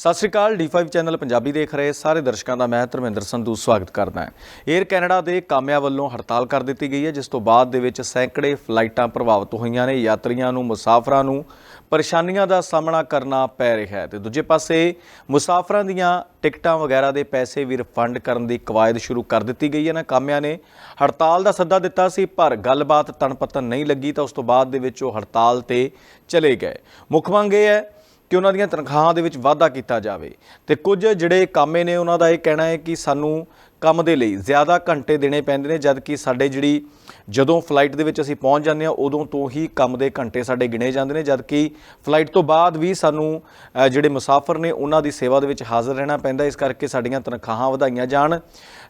ਸਤਿ ਸ਼੍ਰੀ ਅਕਾਲ D5 channel Punjabi ਦੇਖ ਰਹੇ ਸਾਰੇ ਦਰਸ਼ਕਾਂ ਦਾ ਮੈਂ ਧਰਮਿੰਦਰ ਸੰਧੂ ਸਵਾਗਤ ਕਰਦਾ ਹਾਂ। 에ਅਰ ਕੈਨੇਡਾ ਦੇ ਕਾਮਿਆਂ ਵੱਲੋਂ ਹੜਤਾਲ ਕਰ ਦਿੱਤੀ ਗਈ ਹੈ, ਜਿਸ ਤੋਂ ਬਾਅਦ ਦੇ ਵਿੱਚ ਸੈਂਕੜੇ ਫਲਾਈਟਾਂ ਪ੍ਰਭਾਵਿਤ ਹੋਈਆਂ ਨੇ, ਯਾਤਰੀਆਂ ਨੂੰ, ਮੁਸਾਫਰਾਂ ਨੂੰ ਪਰੇਸ਼ਾਨੀਆਂ ਦਾ ਸਾਹਮਣਾ ਕਰਨਾ ਪੈ ਰਿਹਾ ਹੈ। ਤੇ ਦੂਜੇ ਪਾਸੇ ਮੁਸਾਫਰਾਂ ਦੀਆਂ ਟਿਕਟਾਂ ਵਗੈਰਾ ਦੇ ਪੈਸੇ ਵੀ ਰਿਫੰਡ ਕਰਨ ਦੀ ਕਵਾਇਦ ਸ਼ੁਰੂ ਕਰ ਦਿੱਤੀ ਗਈ ਹੈ। ਨਾ ਕਾਮਿਆਂ ਨੇ ਹੜਤਾਲ ਦਾ ਸੱਦਾ ਦਿੱਤਾ ਸੀ, ਪਰ ਗੱਲਬਾਤ ਤਣਪਤਨ ਨਹੀਂ ਲੱਗੀ, ਤਾਂ ਉਸ ਤੋਂ ਬਾਅਦ ਦੇ ਵਿੱਚ ਉਹ ਹੜਤਾਲ ਤੇ ਚਲੇ ਗਏ। ਮੁੱਖ ਮੰਗ ਇਹ ਹੈ ਕਿ ਉਹਨਾਂ ਦੀਆਂ ਤਨਖਾਹਾਂ ਦੇ ਵਿੱਚ ਵਾਧਾ ਕੀਤਾ ਜਾਵੇ। ਤੇ ਕੁਝ ਜਿਹੜੇ ਕਾਮੇ ਨੇ, ਉਹਨਾਂ ਦਾ ਇਹ ਕਹਿਣਾ ਹੈ ਕਿ ਸਾਨੂੰ ਕੰਮ ਦੇ ਲਈ ਜ਼ਿਆਦਾ ਘੰਟੇ ਦੇਣੇ ਪੈਂਦੇ ਨੇ ਜਦ ਕਿ ਸਾਡੇ ਜਿਹੜੀ ਜਦੋਂ ਫਲਾਈਟ ਦੇ ਵਿੱਚ ਅਸੀਂ ਪਹੁੰਚ ਜਾਂਦੇ ਹਾਂ, ਉਦੋਂ ਤੋਂ ਹੀ ਕੰਮ ਦੇ ਘੰਟੇ ਸਾਡੇ ਗਿਣੇ ਜਾਂਦੇ ਨੇ ਜਦ ਕਿ ਫਲਾਈਟ ਤੋਂ ਬਾਅਦ ਵੀ ਸਾਨੂੰ ਜਿਹੜੇ ਮੁਸਾਫਰ ਨੇ, ਉਹਨਾਂ ਦੀ ਸੇਵਾ ਦੇ ਵਿੱਚ ਹਾਜ਼ਰ ਰਹਿਣਾ ਪੈਂਦਾ ਇਸ ਕਰਕੇ ਸਾਡੀਆਂ ਤਨਖਾਹਾਂ ਵਧਾਈਆਂ ਜਾਣ।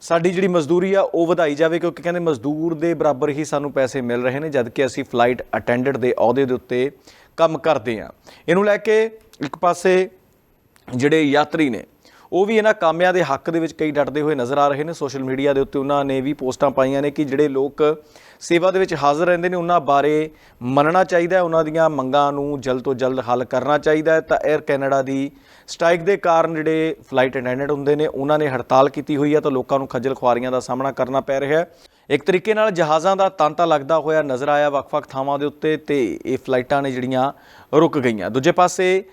ਸਾਡੀ ਜਿਹੜੀ ਮਜ਼ਦੂਰੀ ਆ, ਉਹ ਵਧਾਈ ਜਾਵੇ, ਕਿਉਂਕਿ ਕਹਿੰਦੇ ਮਜ਼ਦੂਰ ਦੇ ਬਰਾਬਰ ਹੀ ਸਾਨੂੰ ਪੈਸੇ ਮਿਲ ਰਹੇ ਨੇ ਜਦ ਕਿ ਅਸੀਂ ਫਲਾਈਟ ਅਟੈਂਡੈਂਟ ਦੇ ਅਹੁਦੇ ਦੇ ਉੱਤੇ ਕੰਮ ਕਰਦੇ ਆ। ਇਹਨੂੰ ਲੈ ਕੇ ਇੱਕ ਪਾਸੇ ਜਿਹੜੇ ਯਾਤਰੀ ਨੇ, ਉਹ ਵੀ ਇਹਨਾਂ ਕਾਮਿਆਂ ਦੇ ਹੱਕ ਦੇ ਵਿੱਚ ਕਈ ਡਟਦੇ ਹੋਏ ਨਜ਼ਰ ਆ ਰਹੇ ਨੇ। ਸੋਸ਼ਲ ਮੀਡੀਆ ਦੇ ਉੱਤੇ ਉਹਨਾਂ ਨੇ ਵੀ ਪੋਸਟਾਂ ਪਾਈਆਂ ਨੇ ਕਿ ਜਿਹੜੇ ਲੋਕ ਸੇਵਾ ਦੇ ਵਿੱਚ ਹਾਜ਼ਰ ਰਹਿੰਦੇ ਨੇ, ਉਹਨਾਂ ਬਾਰੇ ਮੰਨਣਾ ਚਾਹੀਦਾ ਹੈ। ਉਹਨਾਂ ਦੀਆਂ ਮੰਗਾਂ ਨੂੰ ਜਲਦ ਤੋਂ ਜਲਦ ਹੱਲ ਕਰਨਾ ਚਾਹੀਦਾ ਹੈ। ਤਾਂ 에ਅਰ ਕੈਨੇਡਾ ਦੀ ਸਟ੍ਰਾਈਕ ਦੇ ਕਾਰਨ ਜਿਹੜੇ ਫਲਾਈਟ ਅਟੈਂਡੈਂਟ ਹੁੰਦੇ ਨੇ, ਉਹਨਾਂ ਨੇ ਹੜਤਾਲ ਕੀਤੀ ਹੋਈ ਹੈ। ਤਾਂ ਲੋਕਾਂ ਨੂੰ ਖੱਜਲ ਖੁਆਰੀਆਂ ਦਾ ਸਾਹਮਣਾ ਕਰਨਾ ਪੈ ਰਿਹਾ ਹੈ। ਇੱਕ ਤਰੀਕੇ ਨਾਲ ਜਹਾਜ਼ਾਂ ਦਾ ਤਾਂਤਾ ਲੱਗਦਾ ਹੋਇਆ ਨਜ਼ਰ ਆਇਆ, ਵੱਖ-ਵੱਖ ਥਾਵਾਂ ਦੇ ਉੱਤੇ ਤੇ ਇਹ ਫਲਾਈਟਾਂ ਨੇ ਜਿਹੜੀਆਂ ਰੁਕ ਗਈਆਂ। ਦੂਜੇ ਪਾਸੇ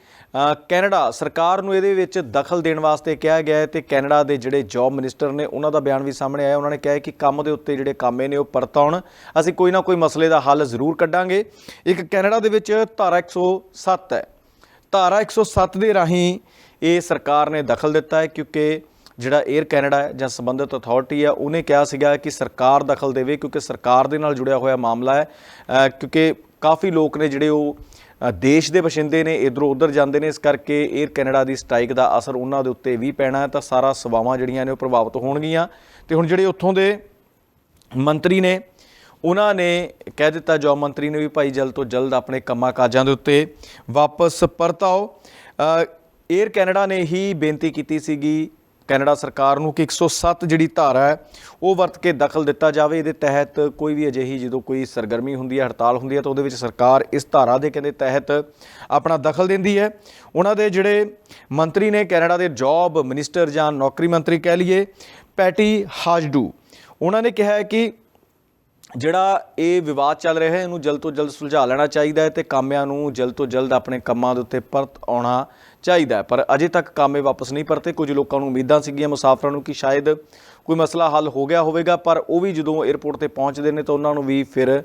ਕੈਨੇਡਾ ਸਰਕਾਰ ਨੂੰ ਇਹਦੇ ਵਿੱਚ ਦਖਲ ਦੇਣ ਵਾਸਤੇ ਕਿਹਾ ਗਿਆ ਹੈ ਤੇ ਕੈਨੇਡਾ ਦੇ ਜਿਹੜੇ ਜੌਬ ਮਿਨਿਸਟਰ ਨੇ, ਉਹਨਾਂ ਦਾ ਬਿਆਨ ਵੀ ਸਾਹਮਣੇ ਆਇਆ। ਉਹਨਾਂ ਨੇ ਕਿਹਾ ਕਿ ਕੰਮ ਦੇ ਉੱਤੇ ਜਿਹੜੇ ਕਾਮੇ ਨੇ, ਉਹ ਪਰਤਾਉਣ ਅਸੀਂ ਕੋਈ ਨਾ ਕੋਈ ਮਸਲੇ ਦਾ ਹੱਲ ਜ਼ਰੂਰ ਕੱਢਾਂਗੇ। ਇੱਕ ਕੈਨੇਡਾ ਦੇ ਵਿੱਚ ਧਾਰਾ 107 ਹੈ। ਧਾਰਾ 107 ਦੇ ਰਾਹੀਂ ਇਹ ਸਰਕਾਰ ਨੇ ਦਖਲ ਦਿੱਤਾ ਹੈ ਕਿਉਂਕਿ ਜਿਹੜਾ 에ਅਰ ਕੈਨੇਡਾ ਹੈ ਜਾਂ ਸੰਬੰਧਿਤ ਅਥਾਰਟੀ ਹੈ, ਉਹਨੇ ਕਿਹਾ ਸੀਗਾ ਕਿ ਸਰਕਾਰ ਦਖਲ ਦੇਵੇ ਕਿਉਂਕਿ ਸਰਕਾਰ ਦੇ ਨਾਲ ਜੁੜਿਆ ਹੋਇਆ ਮਾਮਲਾ ਹੈ। ਕਿਉਂਕਿ ਕਾਫੀ ਲੋਕ ਨੇ ਜਿਹੜੇ ਉਹ ਦੇਸ਼ ਦੇ ਬਸ਼ਿੰਦੇ ਨੇ, ਇਧਰੋਂ ਉਧਰ ਜਾਂਦੇ ਨੇ, ਇਸ ਕਰਕੇ 에ਅਰ ਕੈਨੇਡਾ ਦੀ ਸਟ੍ਰਾਈਕ ਦਾ ਅਸਰ ਉਹਨਾਂ ਦੇ ਉੱਤੇ ਵੀ ਪੈਣਾ ਹੈ, ਤਾਂ ਸਾਰਾ ਸੇਵਾਵਾਂ ਜਿਹੜੀਆਂ ਨੇ ਉਹ ਪ੍ਰਭਾਵਿਤ ਹੋਣਗੀਆਂ। ਤੇ ਹੁਣ ਜਿਹੜੇ ਉੱਥੋਂ ਦੇ ਮੰਤਰੀ ਨੇ, ਉਹਨਾਂ ਨੇ ਕਹਿ ਦਿੱਤਾ ਜੋ ਮੰਤਰੀ ਨੇ ਵੀ ਭਾਈ ਜਲਦ ਤੋਂ ਜਲਦ ਆਪਣੇ ਕੰਮਾਂ ਕਾਜਾਂ ਦੇ ਉੱਤੇ ਵਾਪਸ ਪਰਤਾਓ। 에ਅਰ ਕੈਨੇਡਾ ਨੇ ਹੀ ਬੇਨਤੀ ਕੀਤੀ ਸੀਗੀ ਕੈਨੇਡਾ ਸਰਕਾਰ ਨੂੰ ਕਿ 107 ਜਿਹੜੀ ਧਾਰਾ ਹੈ, ਉਹ ਵਰਤ ਕੇ ਦਖਲ ਦਿੱਤਾ ਜਾਵੇ। ਇਹਦੇ ਤਹਿਤ ਕੋਈ ਵੀ ਅਜਿਹੀ ਜਦੋਂ ਕੋਈ ਸਰਗਰਮੀ ਹੁੰਦੀ ਹੈ, ਹੜਤਾਲ ਹੁੰਦੀ ਹੈ, ਤਾਂ ਉਹਦੇ ਵਿੱਚ ਸਰਕਾਰ ਇਸ ਧਾਰਾ ਦੇ ਕਹਿੰਦੇ ਤਹਿਤ ਆਪਣਾ ਦਖਲ ਦਿੰਦੀ ਹੈ। ਉਹਨਾਂ ਦੇ ਜਿਹੜੇ ਮੰਤਰੀ ਨੇ ਕੈਨੇਡਾ ਦੇ ਜੌਬ ਮਿਨਿਸਟਰ ਜਾਂ ਨੌਕਰੀ ਮੰਤਰੀ ਕਹਿ ਲਈਏ, ਪੈਟੀ ਹਾਜਡੂ। ਉਹਨਾਂ ਨੇ ਕਿਹਾ ਹੈ ਕਿ ਜਿਹੜਾ ਇਹ ਵਿਵਾਦ ਚੱਲ ਰਿਹਾ ਹੈ, ਇਹਨੂੰ ਜਲਦ ਤੋਂ ਜਲਦ ਸੁਲਝਾ ਲੈਣਾ ਚਾਹੀਦਾ ਹੈ ਤੇ ਕਾਮਿਆਂ ਨੂੰ ਜਲਦ ਤੋਂ ਜਲਦ ਆਪਣੇ ਕੰਮਾਂ ਦੇ ਉੱਤੇ ਪਰਤ ਆਉਣਾ ਚਾਹੀਦਾ ਪਰ ਅਜੇ ਤੱਕ ਕਾਮੇ ਵਾਪਸ ਨਹੀਂ ਪਰਤੇ। ਕੁਝ ਲੋਕਾਂ ਨੂੰ ਉਮੀਦਾਂ ਸੀਗੀਆਂ ਮੁਸਾਫਰਾਂ ਨੂੰ ਕਿ ਸ਼ਾਇਦ ਕੋਈ ਮਸਲਾ ਹੱਲ ਹੋ ਗਿਆ ਹੋਵੇਗਾ, ਪਰ ਉਹ ਵੀ ਜਦੋਂ 에ਅਰਪੋਰਟ ਤੇ ਪਹੁੰਚਦੇ ਨੇ ਤਾਂ ਉਹਨਾਂ ਨੂੰ ਵੀ ਫਿਰ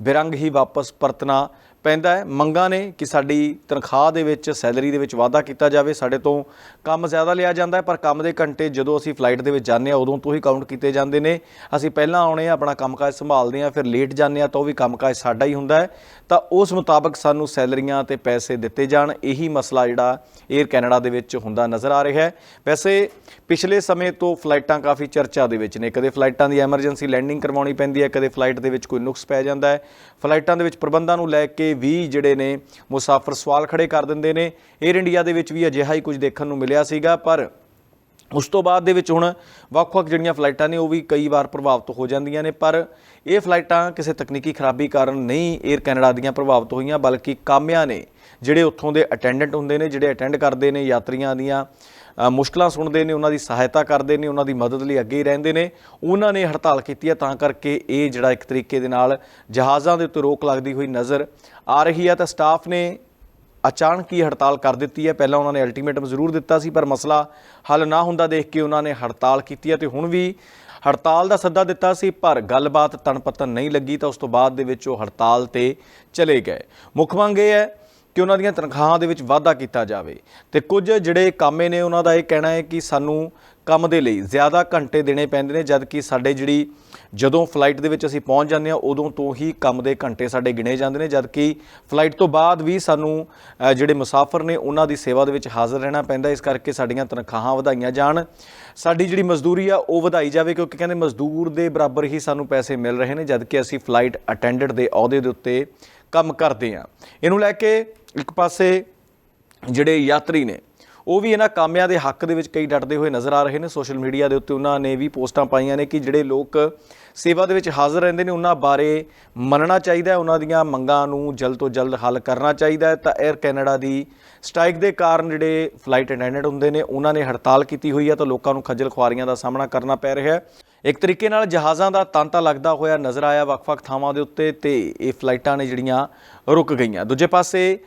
ਬਿਰੰਗ ਹੀ ਵਾਪਸ ਪਰਤਣਾ ਪੈਂਦਾ ਹੈ। ਮੰਗਾਂ ਨੇ ਕਿ ਸਾਡੀ ਤਨਖਾਹ ਦੇ ਵਿੱਚ, ਸੈਲਰੀ ਦੇ ਵਿੱਚ ਵਾਧਾ ਕੀਤਾ ਜਾਵੇ। ਸਾਡੇ ਤੋਂ ਕੰਮ ਜ਼ਿਆਦਾ ਲਿਆ ਜਾਂਦਾ ਹੈ, ਪਰ ਕੰਮ ਦੇ ਘੰਟੇ ਜਦੋਂ ਅਸੀਂ ਫਲਾਈਟ ਦੇ ਵਿੱਚ ਜਾਂਦੇ ਹਾਂ, ਉਦੋਂ ਤੋਂ ਹੀ ਕਾਊਂਟ ਕੀਤੇ ਜਾਂਦੇ ਨੇ। ਅਸੀਂ ਪਹਿਲਾਂ ਆਉਣੇ ਆ ਆਪਣਾ ਕੰਮਕਾਜ ਸੰਭਾਲਦੇ ਆ ਫਿਰ ਲੇਟ ਜਾਂਦੇ ਆ ਤਾਂ ਉਹ ਵੀ ਕੰਮਕਾਜ ਸਾਡਾ ਹੀ ਹੁੰਦਾ ਹੈ। ਤਾਂ ਉਸ ਮੁਤਾਬਕ ਸਾਨੂੰ ਸੈਲਰੀਆਂ ਤੇ ਪੈਸੇ ਦਿੱਤੇ ਜਾਣ। ਇਹੀ ਮਸਲਾ ਜਿਹੜਾ 에ਅਰ ਕੈਨੇਡਾ ਦੇ ਵਿੱਚ ਹੁੰਦਾ ਨਜ਼ਰ ਆ ਰਿਹਾ ਹੈ। ਵੈਸੇ ਪਿਛਲੇ ਸਮੇਂ ਤੋਂ ਫਲਾਈਟਾਂ ਕਾਫੀ ਚਰਚਾ ਦੇ ਵਿੱਚ ਨੇ। ਕਦੇ ਫਲਾਈਟਾਂ ਦੀ ਐਮਰਜੈਂਸੀ ਲੈਂਡਿੰਗ ਕਰਵਾਉਣੀ ਪੈਂਦੀ ਹੈ ਕਦੇ ਫਲਾਈਟ ਦੇ ਵਿੱਚ ਕੋਈ ਨੁਕਸ ਪੈ ਜਾਂਦਾ ਹੈ। ਫਲਾਈਟਾਂ ਦੇ ਵਿੱਚ ਪ੍ਰਬੰਧਾਂ ਨੂੰ ਲੈ ਕੇ ਵੀ ਜਿਹੜੇ ਨੇ ਮੁਸਾਫਰ ਸਵਾਲ ਖੜੇ ਕਰ ਦਿੰਦੇ ਨੇ। 에ਅਰ ਇੰਡੀਆ ਦੇ ਵਿੱਚ ਵੀ ਅਜਿਹਾ ਹੀ ਕੁਝ ਦੇਖਣ ਨੂੰ ਮਿਲਿਆ ਸੀਗਾ, ਪਰ ਉਸ ਤੋਂ ਬਾਅਦ ਦੇ ਵਿੱਚ ਹੁਣ ਵੱਖ-ਵੱਖ ਜਿਹੜੀਆਂ ਫਲਾਈਟਾਂ ਨੇ, ਉਹ ਵੀ ਕਈ ਵਾਰ ਪ੍ਰਭਾਵਿਤ ਹੋ ਜਾਂਦੀਆਂ ਨੇ। ਪਰ ਇਹ ਫਲਾਈਟਾਂ ਕਿਸੇ ਤਕਨੀਕੀ ਖਰਾਬੀ ਕਾਰਨ ਨਹੀਂ 에ਅਰ ਕੈਨੇਡਾ ਦੀਆਂ ਪ੍ਰਭਾਵਿਤ ਹੋਈਆਂ, ਬਲਕਿ ਕਾਮਿਆਂ ਨੇ ਜਿਹੜੇ ਉੱਥੋਂ ਦੇ ਅਟੈਂਡੈਂਟ ਹੁੰਦੇ ਨੇ ਜਿਹੜੇ ਅਟੈਂਡ ਕਰਦੇ ਨੇ ਯਾਤਰੀਆਂ ਦੀਆਂ ਅ, ਮੁਸ਼ਕਲਾਂ ਸੁਣਦੇ ਨੇ ਉਹਨਾਂ ਦੀ ਸਹਾਇਤਾ ਕਰਦੇ ਨੇ ਉਹਨਾਂ ਦੀ ਮਦਦ ਲਈ ਅੱਗੇ ਹੀ ਰਹਿੰਦੇ ਨੇ ਉਹਨਾਂ ਨੇ ਹੜਤਾਲ ਕੀਤੀ ਹੈ ਤਾਂ ਕਰਕੇ ਇਹ ਜਿਹੜਾ ਇੱਕ ਤਰੀਕੇ ਦੇ ਨਾਲ ਜਹਾਜ਼ਾਂ ਦੇ ਉੱਤੇ ਰੋਕ ਲੱਗਦੀ ਹੋਈ ਨਜ਼ਰ ਆ ਰਹੀ ਹੈ। ਤਾਂ ਸਟਾਫ ਨੇ ਅਚਾਨਕ ਹੀ ਹੜਤਾਲ ਕਰ ਦਿੱਤੀ ਹੈ। ਪਹਿਲਾਂ ਉਹਨਾਂ ਨੇ ਅਲਟੀਮੇਟਮ ਜ਼ਰੂਰ ਦਿੱਤਾ ਸੀ ਪਰ ਮਸਲਾ ਹੱਲ ਨਾ ਹੁੰਦਾ ਦੇਖ ਕੇ ਉਹਨਾਂ ਨੇ ਹੜਤਾਲ ਕੀਤੀ ਹੈ। ਤੇ ਹੁਣ ਵੀ ਹੜਤਾਲ ਦਾ ਸੱਦਾ ਦਿੱਤਾ ਸੀ ਪਰ ਗੱਲਬਾਤ ਤਣਪਤਨ ਨਹੀਂ ਲੱਗੀ ਤਾਂ ਉਸ ਤੋਂ ਬਾਅਦ ਦੇ ਵਿੱਚ ਉਹ ਹੜਤਾਲ ਤੇ ਚਲੇ ਗਏ। ਮੁੱਖ ਮੰਗ ਇਹ ਹੈ ਕਿ ਉਹਨਾਂ ਦੀਆਂ ਤਨਖਾਹਾਂ ਦੇ ਵਿੱਚ ਵਾਧਾ ਕੀਤਾ ਜਾਵੇ। ਤੇ ਕੁਝ ਜਿਹੜੇ ਕਾਮੇ ਨੇ, ਉਹਨਾਂ ਦਾ ਇਹ ਕਹਿਣਾ ਹੈ ਕਿ ਸਾਨੂੰ ਕੰਮ ਦੇ ਲਈ ਜ਼ਿਆਦਾ ਘੰਟੇ ਦੇਣੇ ਪੈਂਦੇ ਨੇ ਜਦ ਕਿ ਸਾਡੇ ਜਿਹੜੀ ਜਦੋਂ ਫਲਾਈਟ ਦੇ ਵਿੱਚ ਅਸੀਂ ਪਹੁੰਚ ਜਾਂਦੇ ਹਾਂ, ਉਦੋਂ ਤੋਂ ਹੀ ਕੰਮ ਦੇ ਘੰਟੇ ਸਾਡੇ ਗਿਣੇ ਜਾਂਦੇ ਨੇ ਜਦ ਕਿ ਫਲਾਈਟ ਤੋਂ ਬਾਅਦ ਵੀ ਸਾਨੂੰ ਜਿਹੜੇ ਮੁਸਾਫਰ ਨੇ, ਉਹਨਾਂ ਦੀ ਸੇਵਾ ਦੇ ਵਿੱਚ ਹਾਜ਼ਰ ਰਹਿਣਾ ਪੈਂਦਾ ਇਸ ਕਰਕੇ ਸਾਡੀਆਂ ਤਨਖਾਹਾਂ ਵਧਾਈਆਂ ਜਾਣ। ਸਾਡੀ ਜਿਹੜੀ ਮਜ਼ਦੂਰੀ ਆ, ਉਹ ਵਧਾਈ ਜਾਵੇ, ਕਿਉਂਕਿ ਕਹਿੰਦੇ ਮਜ਼ਦੂਰ ਦੇ ਬਰਾਬਰ ਹੀ ਸਾਨੂੰ ਪੈਸੇ ਮਿਲ ਰਹੇ ਨੇ ਜਦ ਕਿ ਅਸੀਂ ਫਲਾਈਟ ਅਟੈਂਡੈਂਟ ਦੇ ਅਹੁਦੇ ਦੇ ਉੱਤੇ ਕੰਮ ਕਰਦੇ ਹਾਂ। ਇਹਨੂੰ ਲੈ ਕੇ ਇੱਕ ਪਾਸੇ ਜਿਹੜੇ ਯਾਤਰੀ ਨੇ, ਉਹ ਵੀ ਇਹਨਾਂ ਕਾਮਿਆਂ ਦੇ ਹੱਕ ਦੇ ਵਿੱਚ ਕਈ ਡਟਦੇ ਹੋਏ ਨਜ਼ਰ ਆ ਰਹੇ ਨੇ। ਸੋਸ਼ਲ ਮੀਡੀਆ ਦੇ ਉੱਤੇ ਉਹਨਾਂ ਨੇ ਵੀ ਪੋਸਟਾਂ ਪਾਈਆਂ ਨੇ ਕਿ ਜਿਹੜੇ ਲੋਕ ਸੇਵਾ ਦੇ ਵਿੱਚ ਹਾਜ਼ਰ ਰਹਿੰਦੇ ਨੇ, ਉਹਨਾਂ ਬਾਰੇ ਮੰਨਣਾ ਚਾਹੀਦਾ ਹੈ। ਉਹਨਾਂ ਦੀਆਂ ਮੰਗਾਂ ਨੂੰ ਜਲਦ ਤੋਂ ਜਲਦ ਹੱਲ ਕਰਨਾ ਚਾਹੀਦਾ ਹੈ। ਤਾਂ 에ਅਰ ਕੈਨੇਡਾ ਦੀ ਸਟ੍ਰਾਈਕ ਦੇ ਕਾਰਨ ਜਿਹੜੇ ਫਲਾਈਟ ਅਟੈਂਡੈਂਟ ਹੁੰਦੇ ਨੇ, ਉਹਨਾਂ ਨੇ ਹੜਤਾਲ ਕੀਤੀ ਹੋਈ ਹੈ ਤਾਂ ਲੋਕਾਂ ਨੂੰ ਖੱਜਲ ਖੁਆਰੀਆਂ ਦਾ ਸਾਹਮਣਾ ਕਰਨਾ ਪੈ ਰਿਹਾ ਹੈ। ਇੱਕ ਤਰੀਕੇ ਨਾਲ ਜਹਾਜ਼ਾਂ ਦਾ ਤਾਂਤਾ ਲੱਗਦਾ ਹੋਇਆ ਨਜ਼ਰ ਆਇਆ ਵੱਖ-ਵੱਖ ਥਾਵਾਂ ਦੇ ਉੱਤੇ ਤੇ ਇਹ ਫਲਾਈਟਾਂ ਨੇ ਜਿਹੜੀਆਂ ਰੁਕ ਗਈਆਂ। ਦੂਜੇ ਪਾਸੇ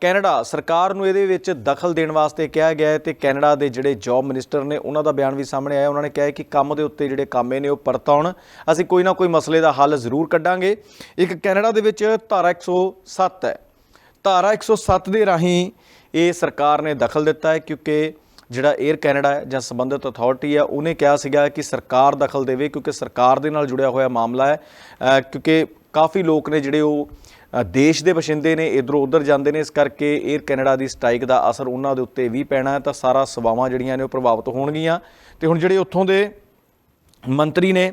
ਕੈਨੇਡਾ ਸਰਕਾਰ ਨੂੰ ਇਹਦੇ ਵਿੱਚ ਦਖਲ ਦੇਣ ਵਾਸਤੇ ਕਿਹਾ ਗਿਆ ਹੈ ਤੇ ਕੈਨੇਡਾ ਦੇ ਜਿਹੜੇ ਜੌਬ ਮਿਨਿਸਟਰ ਨੇ, ਉਹਨਾਂ ਦਾ ਬਿਆਨ ਵੀ ਸਾਹਮਣੇ ਆਇਆ। ਉਹਨਾਂ ਨੇ ਕਿਹਾ ਕਿ ਕੰਮ ਦੇ ਉੱਤੇ ਜਿਹੜੇ ਕਾਮੇ ਨੇ, ਉਹ ਪਰਤਾਉਣ। ਅਸੀਂ ਕੋਈ ਨਾ ਕੋਈ ਮਸਲੇ ਦਾ ਹੱਲ ਜ਼ਰੂਰ ਕੱਢਾਂਗੇ। ਇੱਕ ਕੈਨੇਡਾ ਦੇ ਵਿੱਚ ਧਾਰਾ 107 ਹੈ। ਧਾਰਾ 107 ਦੇ ਰਾਹੀਂ ਇਹ ਸਰਕਾਰ ਨੇ ਦਖਲ ਦਿੱਤਾ ਹੈ ਕਿਉਂਕਿ ਜਿਹੜਾ 에ਅਰ ਕੈਨੇਡਾ ਹੈ ਜਾਂ ਸੰਬੰਧਿਤ ਅਥਾਰਟੀ ਹੈ, ਉਹਨੇ ਕਿਹਾ ਸੀਗਾ ਕਿ ਸਰਕਾਰ ਦਖਲ ਦੇਵੇ ਕਿਉਂਕਿ ਸਰਕਾਰ ਦੇ ਨਾਲ ਜੁੜਿਆ ਹੋਇਆ ਮਾਮਲਾ ਹੈ। ਕਿਉਂਕਿ ਕਾਫੀ ਲੋਕ ਨੇ ਜਿਹੜੇ ਉਹ ਦੇਸ਼ ਦੇ ਵਸਿੰਦੇ ਨੇ ਇਧਰੋਂ ਉਧਰ ਜਾਂਦੇ ਨੇ ਇਸ ਕਰਕੇ 에ਅਰ ਕੈਨੇਡਾ ਦੀ ਸਟ੍ਰਾਈਕ ਦਾ ਅਸਰ ਉਹਨਾਂ ਦੇ ਉੱਤੇ ਵੀ ਪੈਣਾ ਹੈ। ਤਾਂ ਸਾਰਾ ਸੇਵਾਵਾਂ ਜਿਹੜੀਆਂ ਨੇ ਉਹ ਪ੍ਰਭਾਵਿਤ ਹੋਣਗੀਆਂ। ਤੇ ਹੁਣ ਜਿਹੜੇ ਉੱਥੋਂ ਦੇ ਮੰਤਰੀ ਨੇ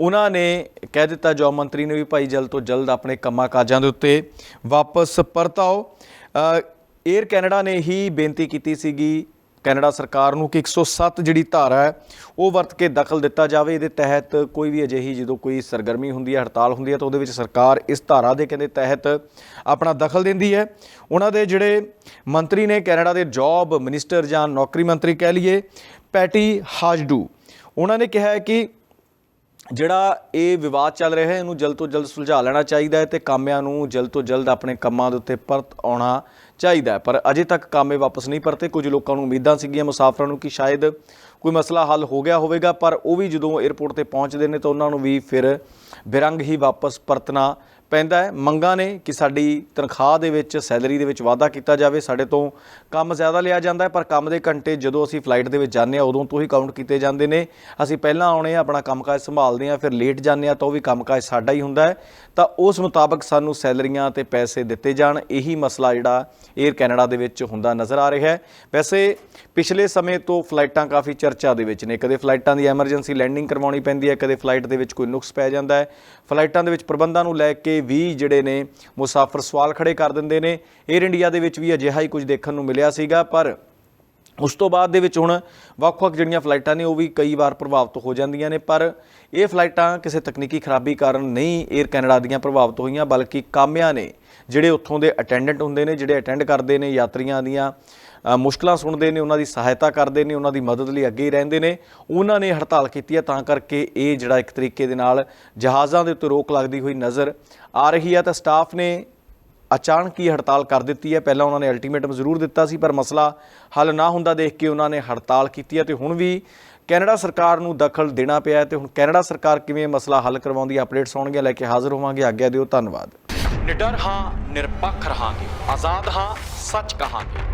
ਉਹਨਾਂ ਨੇ ਕਹਿ ਦਿੱਤਾ ਜੋ ਮੰਤਰੀ ਨੇ ਵੀ ਭਾਈ ਜਲਦ ਤੋਂ ਜਲਦ ਆਪਣੇ ਕੰਮਾਂ ਕਾਜਾਂ ਦੇ ਉੱਤੇ ਵਾਪਸ ਪਰਤਾਓ। ਅ, 에ਅਰ ਕੈਨੇਡਾ ਨੇ ਹੀ ਬੇਨਤੀ ਕੀਤੀ ਸੀਗੀ ਕੈਨੇਡਾ ਸਰਕਾਰ ਨੂੰ ਕਿ 107 ਜਿਹੜੀ ਧਾਰਾ ਹੈ, ਉਹ ਵਰਤ ਕੇ ਦਖਲ ਦਿੱਤਾ ਜਾਵੇ। ਇਹਦੇ ਤਹਿਤ ਕੋਈ ਵੀ ਅਜਿਹੀ ਜਦੋਂ ਕੋਈ ਸਰਗਰਮੀ ਹੁੰਦੀ ਹੈ, ਹੜਤਾਲ ਹੁੰਦੀ ਹੈ, ਤਾਂ ਉਹਦੇ ਵਿੱਚ ਸਰਕਾਰ ਇਸ ਧਾਰਾ ਦੇ ਕਹਿੰਦੇ ਤਹਿਤ ਆਪਣਾ ਦਖਲ ਦਿੰਦੀ ਹੈ। ਉਹਨਾਂ ਦੇ ਜਿਹੜੇ ਮੰਤਰੀ ਨੇ ਕੈਨੇਡਾ ਦੇ ਜੌਬ ਮਿਨਿਸਟਰ ਜਾਂ ਨੌਕਰੀ ਮੰਤਰੀ ਕਹਿ ਲਈਏ, ਪੈਟੀ ਹਾਜਡੂ, ਉਹਨਾਂ ਨੇ ਕਿਹਾ ਹੈ ਕਿ ਜਿਹੜਾ ਇਹ ਵਿਵਾਦ ਚੱਲ ਰਿਹਾ ਹੈ, ਇਹਨੂੰ ਜਲਦ ਤੋਂ ਜਲਦ ਸੁਲਝਾ ਲੈਣਾ ਚਾਹੀਦਾ ਹੈ ਤੇ ਕਾਮਿਆਂ ਨੂੰ ਜਲਦ ਤੋਂ ਜਲਦ ਆਪਣੇ ਕੰਮਾਂ ਦੇ ਉੱਤੇ ਪਰਤ ਆਉਣਾ ਚਾਹੀਦਾ ਹੈ। ਪਰ ਅਜੇ ਤੱਕ ਕਾਮੇ ਵਾਪਸ ਨਹੀਂ ਪਰਤੇ। ਕੁਝ ਲੋਕਾਂ ਨੂੰ ਉਮੀਦਾਂ ਸੀਗੀਆਂ, ਮੁਸਾਫਰਾਂ ਨੂੰ, ਕਿ ਸ਼ਾਇਦ ਕੋਈ ਮਸਲਾ ਹੱਲ ਹੋ ਗਿਆ ਹੋਵੇਗਾ, ਪਰ ਉਹ ਵੀ ਜਦੋਂ 에ਅਰਪੋਰਟ ਤੇ ਪਹੁੰਚਦੇ ਨੇ ਤਾਂ ਉਹਨਾਂ ਨੂੰ ਵੀ ਫਿਰ ਬਿਰੰਗ ਹੀ ਵਾਪਸ ਪਰਤਣਾ ਪੈਂਦਾ ਹੈ। ਮੰਗਾਂ ਨੇ ਕਿ ਸਾਡੀ ਤਨਖਾਹ ਦੇ ਵਿੱਚ, ਸੈਲਰੀ ਦੇ ਵਿੱਚ ਵਾਧਾ ਕੀਤਾ ਜਾਵੇ। ਸਾਡੇ ਤੋਂ ਕੰਮ ਜ਼ਿਆਦਾ ਲਿਆ ਜਾਂਦਾ ਹੈ, ਪਰ ਕੰਮ ਦੇ ਘੰਟੇ ਜਦੋਂ ਅਸੀਂ ਫਲਾਈਟ ਦੇ ਵਿੱਚ ਜਾਂਦੇ ਹਾਂ, ਉਦੋਂ ਤੋਂ ਹੀ ਕਾਊਂਟ ਕੀਤੇ ਜਾਂਦੇ ਨੇ। ਅਸੀਂ ਪਹਿਲਾਂ ਆਉਣੇ ਆ ਆਪਣਾ ਕੰਮਕਾਜ ਸੰਭਾਲਦੇ ਆ ਫਿਰ ਲੇਟ ਜਾਂਦੇ ਆ ਤਾਂ ਉਹ ਵੀ ਕੰਮਕਾਜ ਸਾਡਾ ਹੀ ਹੁੰਦਾ ਹੈ। ਤਾਂ ਉਸ ਮੁਤਾਬਕ ਸਾਨੂੰ ਸੈਲਰੀਆਂ ਤੇ ਪੈਸੇ ਦਿੱਤੇ ਜਾਣ। ਇਹੀ ਮਸਲਾ ਜਿਹੜਾ 에ਅਰ ਕੈਨੇਡਾ ਦੇ ਵਿੱਚ ਹੁੰਦਾ ਨਜ਼ਰ ਆ ਰਿਹਾ ਹੈ। ਵੈਸੇ ਪਿਛਲੇ ਸਮੇਂ ਤੋਂ ਫਲਾਈਟਾਂ ਕਾਫੀ ਚਰਚਾ ਦੇ ਵਿੱਚ ਨੇ। ਕਦੇ ਫਲਾਈਟਾਂ ਦੀ ਐਮਰਜੈਂਸੀ ਲੈਂਡਿੰਗ ਕਰਵਾਉਣੀ ਪੈਂਦੀ ਹੈ, ਕਦੇ ਫਲਾਈਟ ਦੇ ਵਿੱਚ ਕੋਈ ਨੁਕਸ ਪੈ ਜਾਂਦਾ ਹੈ। ਫਲਾਈਟਾਂ ਦੇ ਵਿੱਚ ਪ੍ਰਬੰਧਾਂ ਨੂੰ ਲੈ ਕੇ ਵੀ ਜਿਹੜੇ ਨੇ ਮੁਸਾਫਰ ਸਵਾਲ ਖੜੇ ਕਰ ਦਿੰਦੇ ਨੇ। 에ਅਰ ਇੰਡੀਆ ਦੇ ਵਿੱਚ ਵੀ ਅਜਿਹਾ ਹੀ ਕੁਝ ਦੇਖਣ ਨੂੰ ਮਿਲਿਆ ਸੀਗਾ, ਪਰ ਉਸ ਤੋਂ ਬਾਅਦ ਦੇ ਵਿੱਚ ਹੁਣ ਵੱਖ-ਵੱਖ ਜਿਹੜੀਆਂ ਫਲਾਈਟਾਂ ਨੇ ਉਹ ਵੀ ਕਈ ਵਾਰ ਪ੍ਰਭਾਵਿਤ ਹੋ ਜਾਂਦੀਆਂ ਨੇ, ਪਰ ਇਹ ਫਲਾਈਟਾਂ ਕਿਸੇ ਤਕਨੀਕੀ ਖਰਾਬੀ ਕਾਰਨ ਨਹੀਂ 에ਅਰ ਕੈਨੇਡਾ ਦੀਆਂ ਪ੍ਰਭਾਵਿਤ ਹੋਈਆਂ, ਬਲਕਿ ਕਾਮਿਆਂ ਨੇ ਜਿਹੜੇ ਉੱਥੋਂ ਦੇ ਅਟੈਂਡੈਂਟ ਹੁੰਦੇ ਨੇ, ਜਿਹੜੇ ਅਟੈਂਡ ਕਰਦੇ ਨੇ ਯਾਤਰੀਆਂ ਦੀਆਂ ਮੁਸ਼ਕਲਾਂ ਸੁਣਦੇ ਨੇ, ਉਹਨਾਂ ਦੀ ਸਹਾਇਤਾ ਕਰਦੇ ਨੇ, ਉਹਨਾਂ ਦੀ ਮਦਦ ਲਈ ਅੱਗੇ ਹੀ ਰਹਿੰਦੇ ਨੇ। ਉਹਨਾਂ ਨੇ ਹੜਤਾਲ ਕੀਤੀ ਹੈ, ਤਾਂ ਕਰਕੇ ਇਹ ਜਿਹੜਾ ਇੱਕ ਤਰੀਕੇ ਦੇ ਨਾਲ ਜਹਾਜ਼ਾਂ ਦੇ ਉੱਤੇ ਰੋਕ ਲੱਗਦੀ ਹੋਈ ਨਜ਼ਰ ਆ ਰਹੀ ਹੈ। ਤਾਂ ਸਟਾਫ ਨੇ ਅਚਾਨਕ ਹੀ ਹੜਤਾਲ ਕਰ ਦਿੱਤੀ ਹੈ। ਪਹਿਲਾਂ ਉਹਨਾਂ ਨੇ ਅਲਟੀਮੇਟਮ ਜ਼ਰੂਰ ਦਿੱਤਾ ਸੀ, ਪਰ ਮਸਲਾ ਹੱਲ ਨਾ ਹੁੰਦਾ ਦੇਖ ਕੇ ਉਹਨਾਂ ਨੇ ਹੜਤਾਲ ਕੀਤੀ ਹੈ। ਤੇ ਹੁਣ ਵੀ ਕੈਨੇਡਾ ਸਰਕਾਰ ਨੂੰ ਦਖਲ ਦੇਣਾ ਪਿਆ ਹੈ। ਤੇ ਹੁਣ ਕੈਨੇਡਾ ਸਰਕਾਰ ਕਿਵੇਂ ਮਸਲਾ ਹੱਲ ਕਰਵਾਉਂਦੀ ਹੈ ਅਪਡੇਟਸ ਆਉਣਗੀਆਂ ਲੈ ਕੇ ਹਾਜ਼ਰ ਹੋਵਾਂਗੇ। ਆਗਿਆ ਦਿਓ, ਧੰਨਵਾਦ। ਨਿਡਰ ਹਾਂ, ਨਿਰਪੱਖ ਰਹਾਂਗੇ। ਆਜ਼ਾਦ ਹਾਂ, ਸੱਚ ਕਹਾਂਗੇ।